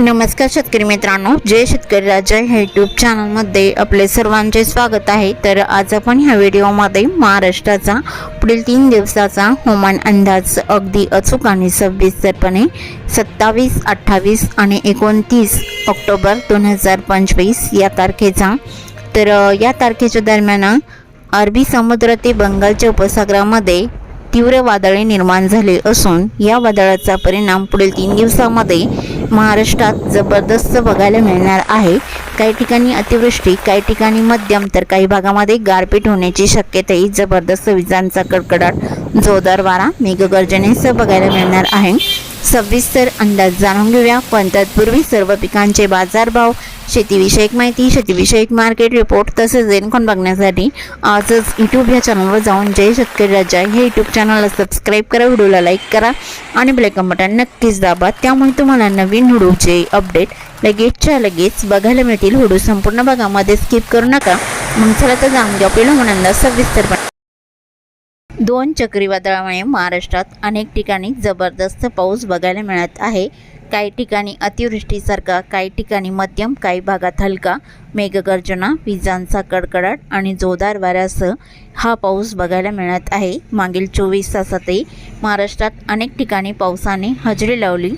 नमस्कार शेतकरी मित्रांनो जय शेतकरी राजा ह्या यूट्यूब चॅनलमध्ये आपले सर्वांचे स्वागत आहे. तर आज आपण ह्या व्हिडिओमध्ये महाराष्ट्राचा पुढील तीन दिवसाचा हवामान अंदाज अगदी अचूक आणि सविस्तरपणे सत्तावीस अठ्ठावीस आणि एकोणतीस ऑक्टोबर दोन हजार पंचवीस या तारखेचा. तर या तारखेच्या दरम्यान अरबी समुद्र ते बंगालच्या उपसागरामध्ये तीव्र वादळे निर्माण झाले असून या वादळाचा परिणाम पुढील तीन दिवसामध्ये महाराष्ट्रात जबरदस्त बघायला मिळणार आहे. काही ठिकाणी अतिवृष्टी काही ठिकाणी मध्यम तर काही भागामध्ये गारपीट होण्याची शक्यताही जबरदस्त. विजांचा कडकडाट जोरदार वारा मेघगर्जनेसह बघायला मिळणार आहे. सविस्तर अंदाज जाणून घेऊया. पण तत्पूर्वी सर्व पिकांचे बाजारभाव शेतीविषयक माहिती शेतीविषयक मार्केट रिपोर्ट तसेच रेनकॉन बघण्यासाठी आजच यूट्यूब या चॅनलवर जाऊन जय शेतकरी राजा हे यूट्यूब चॅनलला सबस्क्राईब करा व्हिडिओला लाईक करा आणि बेलायकन बटन नक्कीच दाबा. त्यामुळे तुम्हाला नवीन व्हिडिओचे अपडेट लगेचच्या लगेच बघायला मिळतील. व्हिडिओ संपूर्ण भागामध्ये स्किप करू नका. मग चला तर जाऊन घ्या आपल्याला म्हणून सविस्तरपणे. दोन चक्रीवादळामुळे महाराष्ट्रात अनेक ठिकाणी जबरदस्त पाऊस बघायला मिळत आहे. काही ठिकाणी अतिवृष्टीसारखा काही ठिकाणी मध्यम काही भागात हलका. मेघगर्जना विजांचा कडकडाट आणि जोरदार वाऱ्यासह हा पाऊस बघायला मिळत आहे. मागील चोवीस तासातही महाराष्ट्रात अनेक ठिकाणी पावसाने हजेरी लावली.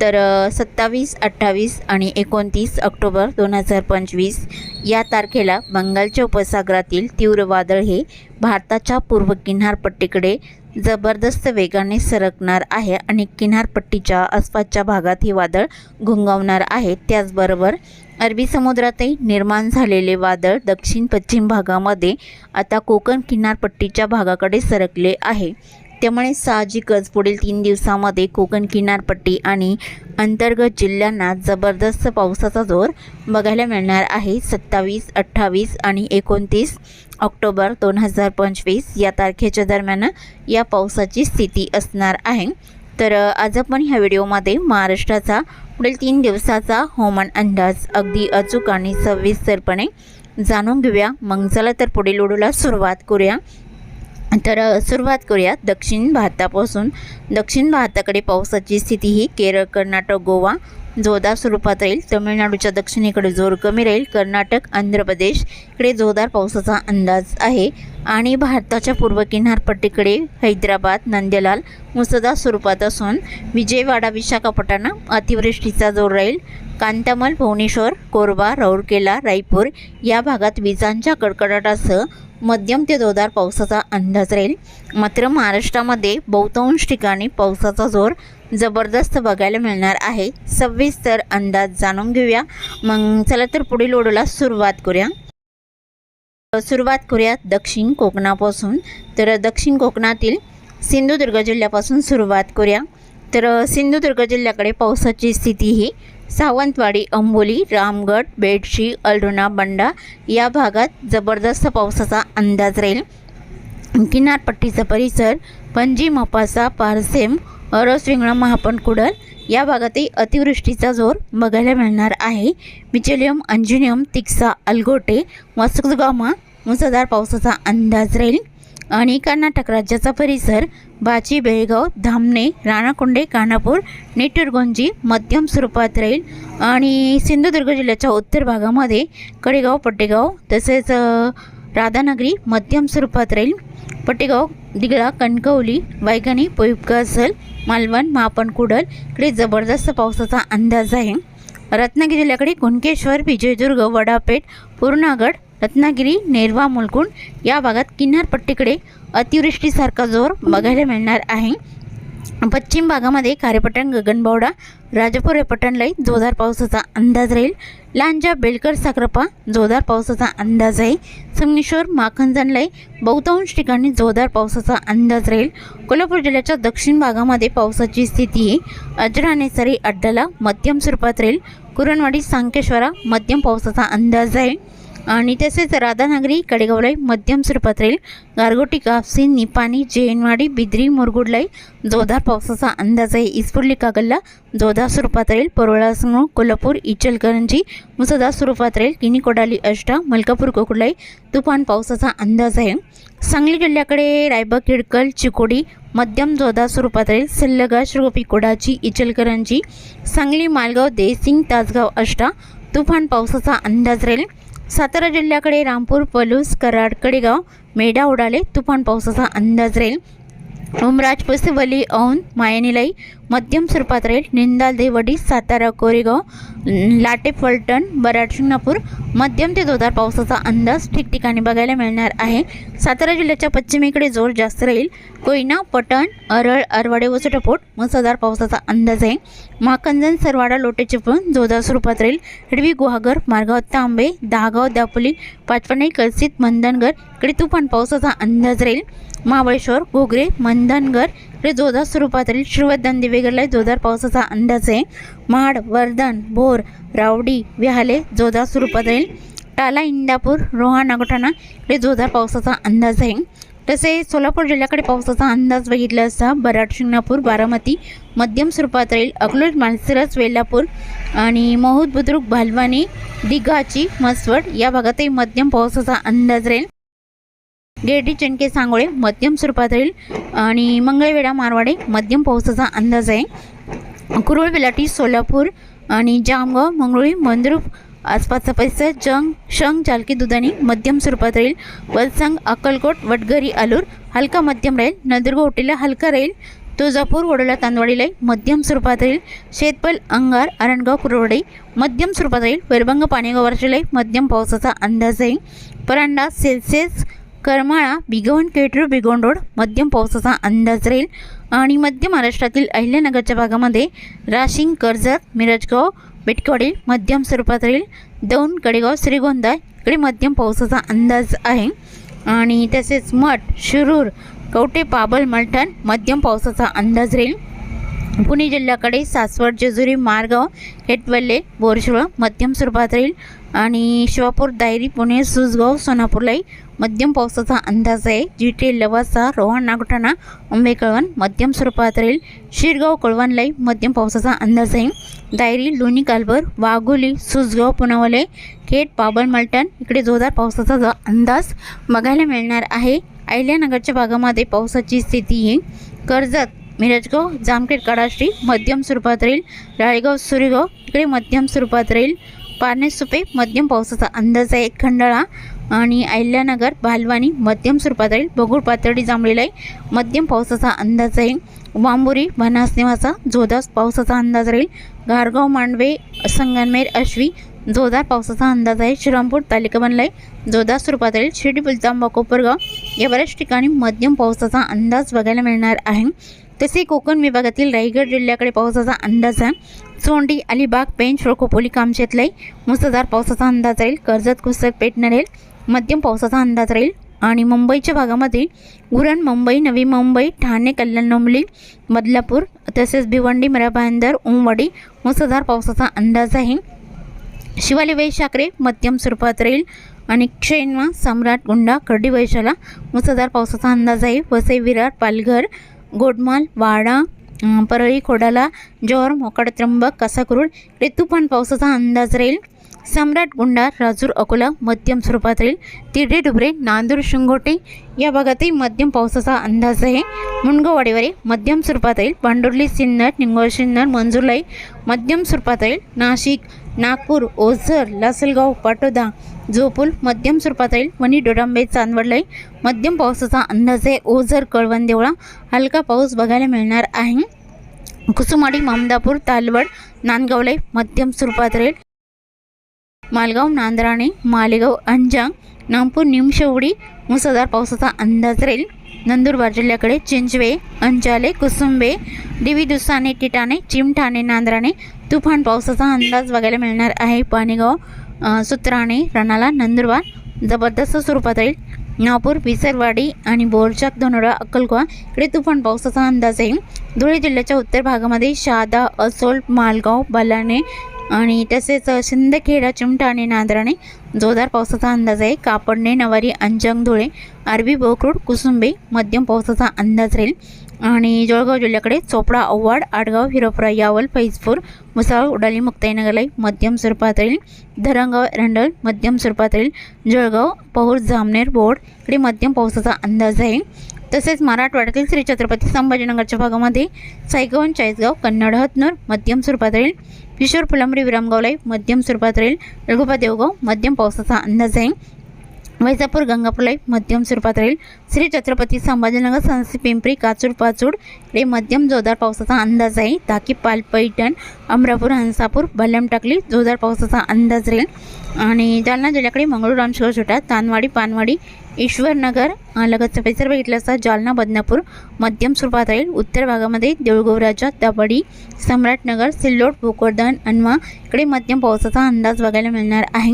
तर सत्तावीस अठ्ठावीस आणि एकोणतीस ऑक्टोबर दोन हजार पंचवीस या तारखेला बंगालच्या उपसागरातील तीव्र वादळ हे भारताच्या पूर्व किनारपट्टीकडे जबरदस्त वेगाने सरकणार आहे आणि किनारपट्टीच्या आसपासच्या भागात हे वादळ घुंगवणार आहे. त्याचबरोबर अरबी समुद्रातही निर्माण झालेले वादळ दक्षिण पश्चिम भागामध्ये आता कोकण किनारपट्टीच्या भागाकडे सरकले आहे. त्यामुळे साहजिकच पुढील तीन दिवसामध्ये कोकण किनारपट्टी आणि अंतर्गत जिल्ह्यांना जबरदस्त पावसाचा जोर बघायला मिळणार आहे. सत्तावीस अठ्ठावीस आणि एकोणतीस ऑक्टोबर दोन हजार पंचवीस या तारखेच्या दरम्यान या पावसाची स्थिती असणार आहे. तर आज आपण ह्या व्हिडिओमध्ये महाराष्ट्राचा पुढील तीन दिवसाचा हवामान अंदाज अगदी अचूक आणि सविस्तरपणे जाणून घेऊया. मग चला तर पुढील ओढूला सुरुवात करूया. तर सुरुवात करूया दक्षिण भारतापासून. दक्षिण भारताकडे पावसाची स्थिती ही केरळ कर्नाटक गोवा जोरदार स्वरूपात राहील. तमिळनाडूच्या दक्षिणेकडे जोर कमी राहील. कर्नाटक आंध्र प्रदेश इकडे जोरदार पावसाचा अंदाज आहे. आणि भारताच्या पूर्व किनारपट्टीकडे हैदराबाद नंदेलाल मुसळधार स्वरूपात असून विजयवाडा विशाखापट्टणम अतिवृष्टीचा जोर राहील. कांतामल भुवनेश्वर कोरबा राऊरकेला रायपूर या भागात विजांच्या कडकडाटासह मध्यम ते जोरदार पावसाचा अंदाज राहील. मात्र महाराष्ट्रामध्ये बहुतांश ठिकाणी पावसाचा जोर जबरदस्त बघायला मिळणार आहे. सविस्तर अंदाज जाणून घेऊया. मग चला तर पुढील ओढूला सुरुवात करूया. सुरुवात करूया दक्षिण कोकणापासून. तर दक्षिण कोकणातील सिंधुदुर्ग जिल्ह्यापासून सुरुवात करूया. तर सिंधुदुर्ग जिल्ह्याकडे पावसाची स्थिती ही सावंतवाडी अंबोली रामगड बेडशी अल्डोना बंडा या भागात जबरदस्त पावसाचा अंदाज राहील. किनारपट्टीचा परिसर पणजी मपासा पारसेम अरसविंगळा महापण कुडल या भागातही अतिवृष्टीचा जोर बघायला मिळणार आहे. मिचेलियम अंजुनियम तिक्सा अलगोटे वासुगामा मुसळधार पावसाचा अंदाज राहील. आणि कर्नाटक राज्याचा परिसर बाची बेळगाव धामणे राणाकुंडे कानापूर नेटुरगोंजी मध्यम स्वरूपात राहील. आणि सिंधुदुर्ग जिल्ह्याच्या उत्तर भागामध्ये कडेगाव पट्टेगाव तसेच राधानगरी मध्यम स्वरूपात राहील. पट्टेगाव दिगळा कणकवली वायगणी पोईपकासल मालवण मापण कुडल इकडे जबरदस्त पावसाचा अंदाज आहे. रत्नागिरी जिल्ह्याकडे कुणकेश्वर विजयदुर्ग वडापेठ पूर्णागड रत्नागिरी नेरवा मुलकुंड या भागात किनारपट्टीकडे अतिवृष्टीसारखा जोर बघायला मिळणार आहे. पश्चिम भागामध्ये खारेपट्टण गगनबावडा राजापूर पट्टणलाही जोरदार पावसाचा अंदाज राहील. लांजा बेलकर साखरपा जोरदार पावसाचा अंदाज आहे. संगमेश्वर माखंजनलाई बहुतांश ठिकाणी जोरदार पावसाचा अंदाज राहील. कोल्हापूर जिल्ह्याच्या दक्षिण भागामध्ये पावसाची स्थिती अजराने सरी अड्डाला मध्यम स्वरूपात राहील. कुरणवाडी सांकेश्वरा मध्यम पावसाचा अंदाज आहे. आणि तसेच राधानगरी कडेगावलाई मध्यम स्वरूपात राहील गारगोटी कापसी निपाणी जैनवाडी बिद्री मुरगुडलाई जोरदार पावसाचा अंदाज आहे. इस्पुर्ली कागलला जोरदार स्वरूपात राहील परोळासमोर कोल्हापूर इचलकरंजी मुसळधार स्वरूपात राहील किनी कोडाली अष्टा मलकापूर कोकुडलाई तुफान पावसाचा अंदाज आहे. सांगली जिल्ह्याकडे रायबा किडकल चिकोडी मध्यम जोरदार स्वरूपात राहील सल्लगा श्रोपी कोडाची इचलकरंजी सांगली मालगाव देसिंग तासगाव अष्टा तुफान पावसाचा अंदाज राहील. सातारा जिल्ह्याकडे रामपूर पलूस कराड कडेगाव मेढा उडाले तुफान पावसाचा अंदाज राहील. उमराज पसिवली औन मायनिलाई मध्यम स्वरूपात राहील निंदाल देवडी सातारा कोरेगाव लाटे फलटण बराड शिंगणापूर मध्यम ते जोरदार पावसाचा अंदाज ठिकठिकाणी बघायला मिळणार आहे. सातारा जिल्ह्याच्या पश्चिमेकडे जोर जास्त राहील. कोयना पटण अरळ अरवाडे व चटपोट मुसळधार पावसाचा अंदाज आहे. माकंजन सरवाडा लोटे चिपळूण जोरदार स्वरूपात राहील. हिडवी गुहागर मार्गाव तांबे दहागाव दापोली पाचपणे कलसित मंदनगर इकडे तुफान पावसाचा अंदाज राहील. महाबळेश्वर घोगरे मंधनगर हे जोरदार स्वरूपात राहील श्रीवर्धन दिवेगरला जोरदार पावसाचा अंदाज आहे. महाड वर्धन भोर रावडी विहाले जोरदार स्वरूपात राहील. टाला इंदापूर रोहा नागोठाणा हे जोरदार पावसाचा अंदाज आहे. तसे सोलापूर जिल्ह्याकडे पावसाचा अंदाज बघितला असता बराड शिंगणापूर बारामती मध्यम स्वरूपात राहील. अकलूज मानसिरस वेल्लापूर आणि महूद बुद्रुक भालवानी दिघाची मसवड या भागातही मध्यम पावसाचा अंदाज राहील. गेरडी चिंके सांगोळे मध्यम स्वरूपात राहील आणि मंगळवेढा मारवाडे मध्यम पावसाचा अंदाज आहे. कुरुळ बिलाटी सोलापूर आणि जामगाव मंगळुळी मंद्रुप आसपासचा परिसर जंग शंग चालकी दुधानी मध्यम स्वरूपात राहील वलसंग अक्कलकोट वडगरी आलूर हलका मध्यम राहील नदुर्ग होटेला हलका राहील तुळजापूर वडोला तांदवाडीला मध्यम स्वरूपात राहील शेतपल अंगार अरणगाव कुरवडे मध्यम स्वरूपात राहील वैरभंग पाणीगाव वर्षाला मध्यम पावसाचा अंदाज आहे. परांडा सेल्सिअस करमाळा बिगवण केटरू बिगोंडोड मध्यम पावसाचा अंदाज राहील. आणि मध्य महाराष्ट्रातील अहिल्यानगरच्या भागामध्ये राशिंग कर्जत मिरजगाव बेटकवाडी मध्यम स्वरूपात राहील. दौंड कडेगाव श्रीगोंदा इकडे मध्यम पावसाचा अंदाज आहे. आणि तसेच मठ शिरूर कवटे पाबल मलठण मध्यम पावसाचा अंदाज राहील. पुणे जिल्ह्याकडे सासवड जेजुरी मारगाव हेटवल्ले बोरशिळ मध्यम स्वरूपात राहील. आणि शिवापूर दायरी पुणे सुसगाव सोनापूरलाही मध्यम पावसाचा अंदाज आहे. जिथे लवासा रोहन नागठाणा अंबे कळवण मध्यम स्वरूपात राहील. शिरगाव कळवणलाही मध्यम पावसाचा अंदाज आहे. दायरी लोणी कालभर वाघोली सुसगाव पुनावले खेड पाबल मलटण इकडे जोरदार पावसाचा जो अंदाज बघायला मिळणार आहे. अहिल्यानगरच्या भागामध्ये पावसाची स्थिती आहे कर्जत मिरजगाव जामखेड कडाश्री मध्यम स्वरूपात राहील. राळेगाव सुरेगाव इकडे मध्यम स्वरूपात राहील. पारनेसुपे मध्यम पावसाचा अंदाज आहे खंडाळा. आणि अहिल्यानगर भालवानी मध्यम स्वरूपात राहील बगूळ पातळी जांभळीला आहे. मध्यम पावसाचा अंदाज आहे. वांबुरी बनास निवासा जोरदार पावसाचा अंदाज राहील. गारगाव मांडवे संगनमेर अश्वी जोरदार पावसाचा अंदाज आहे. श्रीरामपूर तालुका बनलाय. जोरदार स्वरूपात राहील शिर्डी बुलतांबा कोपरगाव या बऱ्याच ठिकाणी मध्यम पावसाचा अंदाज बघायला मिळणार आहे. तसे कोकण विभागातील रायगड जिल्ह्याकडे पावसाचा अंदाज आहे. चोंडी अलिबाग पेंच रोकोपोली कामशेतलाही मुसळधार पावसाचा अंदाज राहील. कर्जत कुसक पेट नरेल मध्यम पावसाचा अंदाज राहील. आणि मुंबईच्या भागामध्ये उरण मुंबई नवी मुंबई ठाणे कल्याण डोंबली बदलापूर तसेच भिवंडी मरा भाईंदर उमवाडी मुसळधार पावसाचा अंदाज आहे. शिवाली वैशाकरे मध्यम स्वरूपात राहील. आणि क्षैनवा सम्राट गुंडा कर्डी वैशाला मुसळधार पावसाचा अंदाज आहे. वसई विरार पालघर गोडमाल वाडा परळी खोडाला जोर मोकाड त्र्यंबक कसाकुरुड इकडे तुफान पावसाचा अंदाज राहील सम्राट गुंडा राजूर अकोला मध्यम स्वरूपात राहील तिरडे डुबरे नांदूर शिंगोटे या भागातही मध्यम पावसाचा अंदाज आहे मुनगोवाडीवरे मध्यम स्वरूपात राहील पांडुर्ली सिन्नर निंगोळ सिन्नर मंजुरलाई मध्यम स्वरूपात राहील नाशिक नागपूर ओझर लासलगाव पाटोदा जोपूल मध्यम स्वरूपात राहील. वणी डोडांबे चांदवडलाई मध्यम पावसाचा अंदाज आहे ओझर कळवण देवळा हलका पाऊस बघायला मिळणार आहे. कुसुमाडी मामदापूर तालवड नांदगावलाई मध्यम स्वरूपात राहील. मालगाव नांदराणे मालेगाव अंजांग नागपूर निमशेवडी मुसळधार पावसाचा अंदाज राहील. नंदुरबार जिल्ह्याकडे चिंचवे अंजाले कुसुंबे देवी दुसाने टिटाणे चिमठाणे नांदराणे तुफान पावसाचा अंदाज बघायला मिळणार आहे. पाणीगाव सूत्राने रणाला नंदुरबार जबरदस्त स्वरूपात राहील. नागपूर विसरवाडी आणि बोरचाक धनोडा अक्कलकोवा. इकडे तुफान पावसाचा अंदाज आहे. धुळे जिल्ह्याच्या उत्तर भागामध्ये शहादा असोल मालगाव बलाणे आणि तसेच शिंदखेडा चिमटा आणि नांदराणे जोरदार पावसाचा अंदाज आहे. कापडणे नवारी अंजंग धुळे अरबी बोकरूड कुसुंबे मध्यम पावसाचा अंदाज राहील. आणि जळगाव जिल्ह्याकडे चोपडा औवाड आडगाव हिरोपुरा यावल फैजपूर मुसाळ उडाली मुक्ताईनगरलाई मध्यम स्वरूपात राहील धरणगाव रंडल मध्यम स्वरूपात राहील जळगाव पौर जामनेर बोर्ड इकडे मध्यम पावसाचा अंदाज आहे. तसेच मराठवाड्यातील श्री छत्रपती संभाजीनगरच्या भागामध्ये सायगवन चाळीसगाव कन्नड हतनूर मध्यम स्वरूपात राहील किशोर फुलंबरी विरामगावलाई मध्यम स्वरूपात राहील रघुपा देवगाव मध्यम पावसाचा अंदाज आहे. वैजापूर गंगापूरलाई मध्यम स्वरूपात राहील. श्री छत्रपती संभाजीनगर संसी पिंपरी काचूड पाचूड इकडे मध्यम जोरदार पावसाचा अंदाज आहे. ताकी पाल पैठण अमरापूर हंसापूर बल्लम टाकली जोरदार पावसाचा अंदाज राहील. आणि जालना जिल्ह्याकडे मंगळूर रामशेवर छोटा तानवाडी पानवाडी ईश्वरनगर लगतचा परिसर बघितला असता जालना बदनापूर मध्यम स्वरूपात राहील. उत्तर भागामध्ये देऊळगोवराजा दाबडी सम्राटनगर सिल्लोड भोकरदन अनवा इकडे मध्यम पावसाचा अंदाज बघायला मिळणार आहे.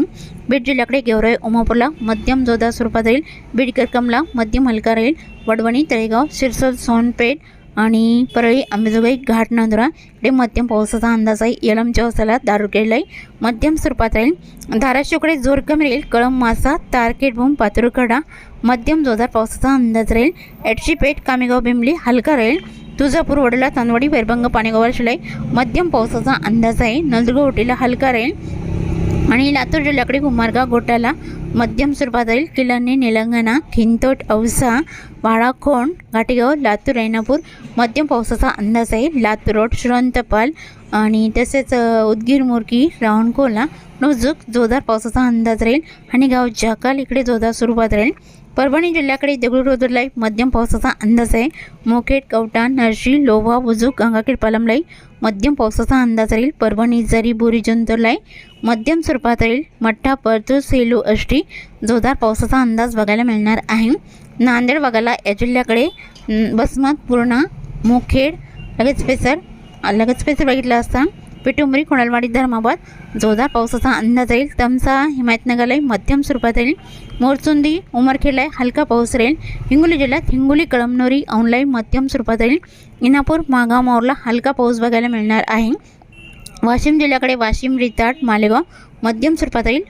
बीड जिल्ह्याकडे गेवराई उमापूरला मध्यम जोरदार स्वरूपात राहील. बीड करकमला मध्यम हलका राहील. वडवणी तळेगाव शिरसोल सोनपेठ आणि परळी अंबेजोगाई घाट नांदुरा. इकडे मध्यम पावसाचा अंदाज आहे. येलम वसाला दारुकेला मध्यम स्वरूपात राहील. धाराशिवकडे जोर कमी राहील. कळम मासा तारकेटभूम पातुरकडा मध्यम जोरदार पावसाचा अंदाज राहील. एटशी पेठ कामेगाव बिमली हलका राहील. तुळजापूर वडला तांदवाडी वैरभंग पाणीगावर शिलाई. मध्यम पावसाचा अंदाज आहे. नंदुरगाव ओटीला हलका राहील. आणि लातूर जिल्ह्याकडे कुमारगाव गोटाला मध्यम स्वरूपात राहील. किल्लांनी निलंगणा खिंतोट औसा वाळाखोंड घाटेगाव लातूर रेणापूर मध्यम पावसाचा अंदाज आहे. लातूर रोड श्रंतपाल आणि तसेच उदगीर मोरकी रावणकोला नोजूक जोरदार पावसाचा अंदाज राहील आणि गाव जाकाल इकडे जोरदार स्वरूपात राहील. परभणी जिल्ह्याकडे दगडूरोदरलाई रोदरलाई मध्यम पावसाचा अंदाज आहे. मोकेट कवटा नरशी लोहा बुजुक गंगाखेड पालमलाई मध्यम पावसाचा अंदाज राहील. परभणी जरी बोरी जंतरलाई मध्यम स्वरूपात राहील. मठ्ठा परतूर सेलू अष्टी जोरदार पावसाचा अंदाज बघायला मिळणार आहे. नांदेड बघायला या जिल्ह्याकडे बसमत पूर्णा मुखेड लगेच पेसर लगेच पेसर बघितलं असता. पिटुंबरी कोणालवाडी धर्माबाद. जोरदार पावसाचा अंदाज येईल तमसा हिमायतनगरलाई मध्यम स्वरूपात येईल. मोरचुंदी उमरखेडला हलका पाऊस राहील. हिंगोली जिल्ह्यात हिंगोली कळमनोरी औनलाई मध्यम स्वरूपात येईल. इनापूर मागाव माऊरला हलका पाऊस बघायला मिळणार आहे. वाशिम जिल्ह्याकडे वाशिम रिताड मालेगाव मध्यम स्वरूपात येईल.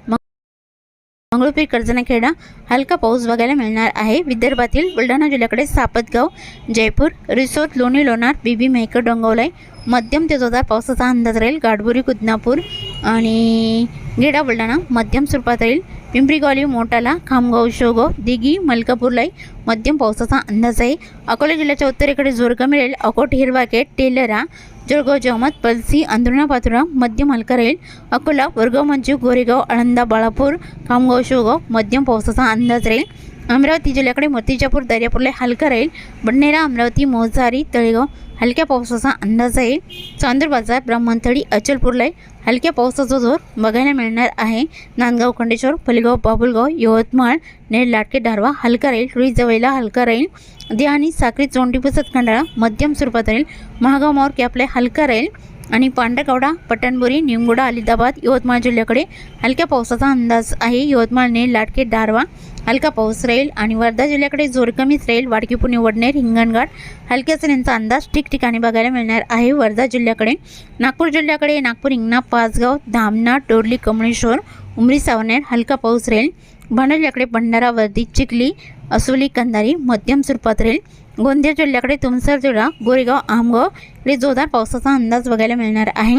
मंगळूरपीर कर्जनाखेडा हलका पाऊस बघायला मिळणार आहे. विदर्भातील बुलढाणा जिल्ह्याकडे सापतगाव जयपूर रिसोर्ट लोणी लोणार बीबी मेहकर डोंगवलाई मध्यम ते जोरदार पावसाचा अंदाज राहील. गाडबोरी कुदनापूर आणि गेडा बुलढाणा मध्यम स्वरूपात राहील. पिंपरी गॉली मोटाला खामगाव शोगाव दिघी मलकापूरलाई मध्यम पावसाचा अंदाज आहे. अकोला जिल्ह्याच्या उत्तरेकडे जोरगा मिळेल अकोट हिरवाकेट टेलरा जळगाव जहमत पलसी अंधुणा पातुरा मध्यम हलका राहील. अकोला वरगाव मंजू गोरेगाव आळंदा बाळापूर खामगाव शोगाव मध्यम पावसाचा अंदाज राहील. अमरावती जिल्ह्याकडे मोतीजापूर दर्यापूरला हलका राहील. बडनेरा अमरावती मोजारी तळेगाव हलक्या पावसाचा अंदाज आहे. चांदूर बाजार ब्राह्मणथळी अचलपूरला हलक्या पावसाचा जोर बघायला मिळणार आहे. नांदगाव खंडेश्वर फलगाव बाबुलगाव यवतमाळ नेर लाटके धारवा हलका राहील रुई जवळला हलका राहील. देहानी साखरी चोंडी पुसत खंडाळा मध्यम स्वरूपात राहील. महागाव मावर आपल्या हलका राहील. आणि पांढरकवडा पटणबोरी निमगुडा अलिदाबाद यवतमाळ जिल्ह्याकडे हलक्या पावसाचा अंदाज आहे. यवतमाळने लाटके दारवा हलका पाऊस राहील आणि वर्धा जिल्ह्याकडे जोर कमीच राहील. वाडकी पुणे वडनेर हिंगणघाट हलक्या सरींचा अंदाज ठिकठिकाणी बघायला मिळणार आहे. वर्धा जिल्ह्याकडे नागपूर जिल्ह्याकडे नागपूर हिंगणा पाचगाव धामणा डोरली कमळेश्वर उमरी सावनेर हलका पाऊस राहील. भांडा जिल्ह्याकडे भंडारा वर्दी चिखली असोली कंधारी मध्यम स्वरूपात राहील. गोंदिया जिल्ह्याकडे तुमसर जिल्हा गोरेगाव आमगाव इकडे जोरदार पावसाचा अंदाज बघायला मिळणार आहे.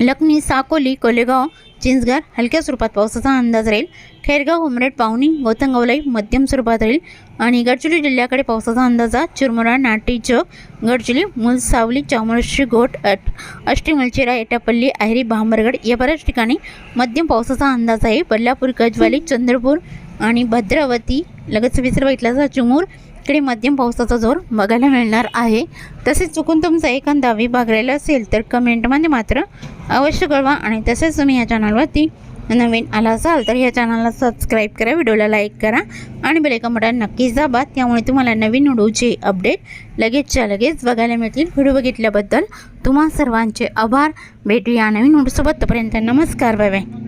लखनी साकोली कोलेगाव चिंचघर हलक्या स्वरूपात पावसाचा अंदाज राहील. खैरगाव उमरेड पावनी गौतंगवलाई मध्यम स्वरूपात राहील. आणि गडचिरोली जिल्ह्याकडे पावसाचा अंदाज आहे. चिरमुरा नाटी चौक गडचिरोली मुलसावली चामोर्शी घोट अट अष्टी मलचिरा एटापल्ली आहिरी भांबरगड या बऱ्याच ठिकाणी मध्यम पावसाचा अंदाज आहे. बल्लापूर गजवाली चंद्रपूर आणि भद्रावती लगेच विसर बघितला चिमूर. इकडे मध्यम पावसाचा जोर बघायला मिळणार आहे. तसेच चुकून तुमचा एखादा विभाग राहिला असेल तर कमेंटमध्ये मात्र अवश्य कळवा आणि तसेच तुम्ही या चॅनलवरती नवीन आला असाल तर या चॅनलला सबस्क्राईब करा व्हिडिओला लाईक करा आणि बेलेका बटन नक्कीच दाबा. त्यामुळे तुम्हाला नवीन व्हिडिओचे अपडेट लगेचच्या लगेच बघायला मिळतील. व्हिडिओ बघितल्याबद्दल तुम्हा सर्वांचे आभार. भेटूया नवीन व्हिडिओसोबत. तोपर्यंत नमस्कार बाय बाय